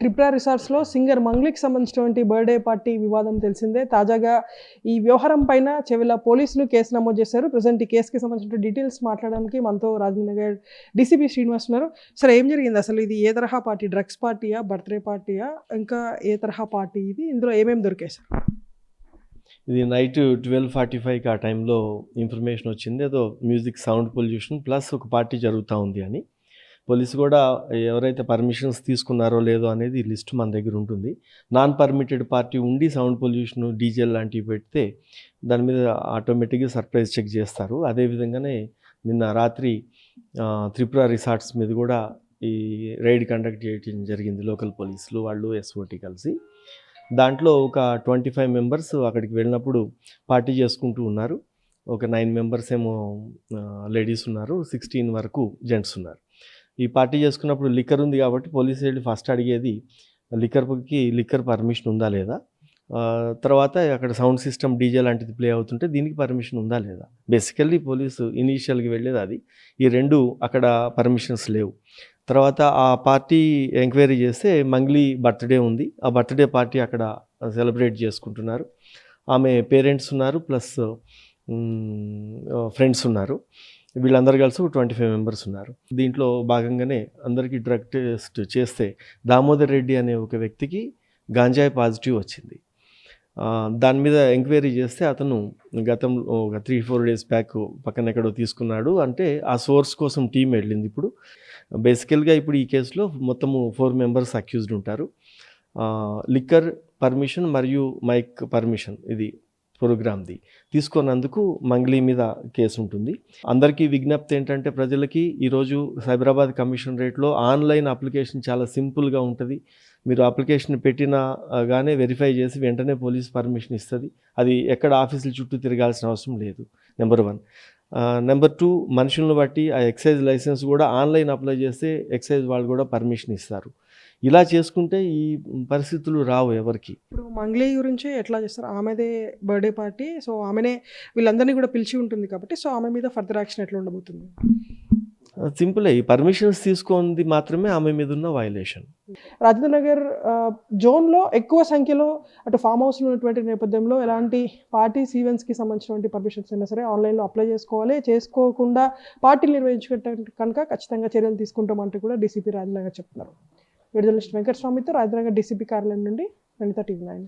ట్రిప్లా రిసార్ట్స్లో singer మంగ్లీకి సంబంధించినటువంటి birthday party వివాదం తెలిసిందే. తాజాగా ఈ వ్యవహారం పైన చెవిల పోలీసులు కేసు నమోదు చేశారు. ప్రజెంట్ ఈ కేసుకి సంబంధించిన డీటెయిల్స్ మాట్లాడడానికి మనతో రాజనగర్ డీసీపీ శ్రీనివాస్ ఉన్నారు. సరే ఏం జరిగింది? అసలు ఇది ఏ తరహా పార్టీ? డ్రగ్స్ పార్టీయా? బర్త్డే పార్టీయా? ఇంకా ఏ తరహా పార్టీ ఇది? ఇందులో ఏమేమి దొరికాయి సార్ ఇది నైట్ ట్వెల్వ్ ఫార్టీ ఫైవ్కి ఆ టైంలో ఇన్ఫర్మేషన్ వచ్చింది. ఏదో మ్యూజిక్ సౌండ్ పొల్యూషన్ ప్లస్ ఒక పార్టీ జరుగుతూ ఉంది అని. పోలీసు కూడా ఎవరైతే పర్మిషన్స్ తీసుకున్నారో లేదో అనేది లిస్ట్ మన దగ్గర ఉంటుంది. నాన్ పర్మిటెడ్ పార్టీ ఉండి సౌండ్ పొల్యూషన్ డీజే లాంటివి పెడితే దాని మీద ఆటోమేటిక్గా సర్ప్రైజ్ చెక్ చేస్తారు. అదేవిధంగానే నిన్న రాత్రి త్రిపుర రిసార్ట్స్ మీద కూడా ఈ రైడ్ కండక్ట్ చేయడం జరిగింది లోకల్ పోలీసులు వాళ్ళు ఎస్ఓటి కలిసి. దాంట్లో ఒక ట్వంటీ ఫైవ్ మెంబర్స్ అక్కడికి వెళ్ళినప్పుడు పార్టీ చేసుకుంటూ ఉన్నారు. ఒక నైన్ మెంబర్స్ ఏమో లేడీస్ ఉన్నారు. సిక్స్టీన్ వరకు జెంట్స్ ఉన్నారు. ఈ పార్టీ చేసుకున్నప్పుడు లిక్కర్ ఉంది కాబట్టి పోలీసు వెళ్ళి ఫస్ట్ అడిగేది లిక్కర్కి లిక్కర్ పర్మిషన్ ఉందా లేదా? తర్వాత అక్కడ సౌండ్ సిస్టమ్ డీజే లాంటిది ప్లే అవుతుంటే దీనికి పర్మిషన్ ఉందా లేదా? బేసికల్లీ పోలీసు ఇనీషియల్గా వెళ్ళేది అది. ఈ రెండు అక్కడ పర్మిషన్స్ లేవు. తర్వాత ఆ పార్టీ ఎంక్వైరీ చేస్తే మంగ్లీ బర్త్డే ఉంది. ఆ బర్త్డే పార్టీ అక్కడ సెలబ్రేట్ చేసుకుంటున్నారు. ఆమె పేరెంట్స్ ఉన్నారు ప్లస్ ఫ్రెండ్స్ ఉన్నారు. వీళ్ళందరూ కలిసి ఒక ట్వంటీ ఫైవ్ మెంబర్స్ ఉన్నారు. దీంట్లో భాగంగానే అందరికీ డ్రగ్ టెస్ట్ చేస్తే దామోదర్ రెడ్డి అనే ఒక వ్యక్తికి గాంజాయి పాజిటివ్ వచ్చింది. దాని మీద ఎంక్వైరీ చేస్తే అతను గతంలో ఒక త్రీ ఫోర్ డేస్ బ్యాక్ పక్కన ఎక్కడో తీసుకున్నాడు. అంటే ఆ సోర్స్ కోసం టీం వెళ్ళింది ఇప్పుడు. బేసికల్గా ఇప్పుడు ఈ కేసులో మొత్తము ఫోర్ మెంబర్స్ అక్యూజ్డ్ ఉంటారు. లిక్కర్ పర్మిషన్ మరియు మైక్ పర్మిషన్ ఇది ప్రోగ్రామ్ది. తీసుకున్నందుకు మంగ్లీ మీద కేసు ఉంటుంది అందరికీ విజ్ఞప్తి ఏంటంటే ప్రజలకి ఈరోజు సైబరాబాద్ కమిషన్ రేట్లో ఆన్లైన్ అప్లికేషన్ చాలా సింపుల్గా ఉంటుంది. మీరు అప్లికేషన్ పెట్టినగానే వెరిఫై చేసి వెంటనే పోలీస్ పర్మిషన్ ఇస్తుంది. అది ఎక్కడ ఆఫీసుల చుట్టూ తిరగాల్సిన అవసరం లేదు. Number one. నెంబర్ టూ మనుషులను బట్టి ఆ ఎక్సైజ్ లైసెన్స్ కూడా ఆన్లైన్ అప్లై చేస్తే ఎక్సైజ్ వాళ్ళు కూడా పర్మిషన్ ఇస్తారు. ఇలా చేసుకుంటే ఈ పరిస్థితులు రావు ఎవరికి. ఇప్పుడు మంగ్లీ గురించి ఎట్లా చేస్తారు? ఆమెదే బర్త్డే పార్టీ సో ఆమెనే వీళ్ళందరినీ కూడా పిలిచి ఉంటుంది కాబట్టి సో ఆమె మీద ఫర్దర్ యాక్షన్ ఎట్లా ఉండబోతుంది? సింపులే ఈ పర్మిషన్స్ తీసుకుంది మాత్రమే ఆమె మీద ఉన్న వైలేషన్ రాజేంద్ర నగర్ జోన్లో ఎక్కువ సంఖ్యలో అటు ఫామ్ హౌస్లో ఉన్నటువంటి నేపథ్యంలో ఎలాంటి పార్టీస్ ఈవెంట్స్కి సంబంధించినటువంటి పర్మిషన్స్ అయినా సరే ఆన్లైన్లో అప్లై చేసుకోవాలి. చేసుకోకుండా పార్టీలు నిర్వహించుకుంటే కనుక ఖచ్చితంగా చర్యలు తీసుకుంటామంటూ కూడా డీసీపీ రాజేంద్ర నగర్ చెప్తున్నారు. విడుదల వెంకటస్వామితో రాజేంద్ర నగర్ డీసీపీ కార్యాలయం నుండి వనిత టీవీ నైన్.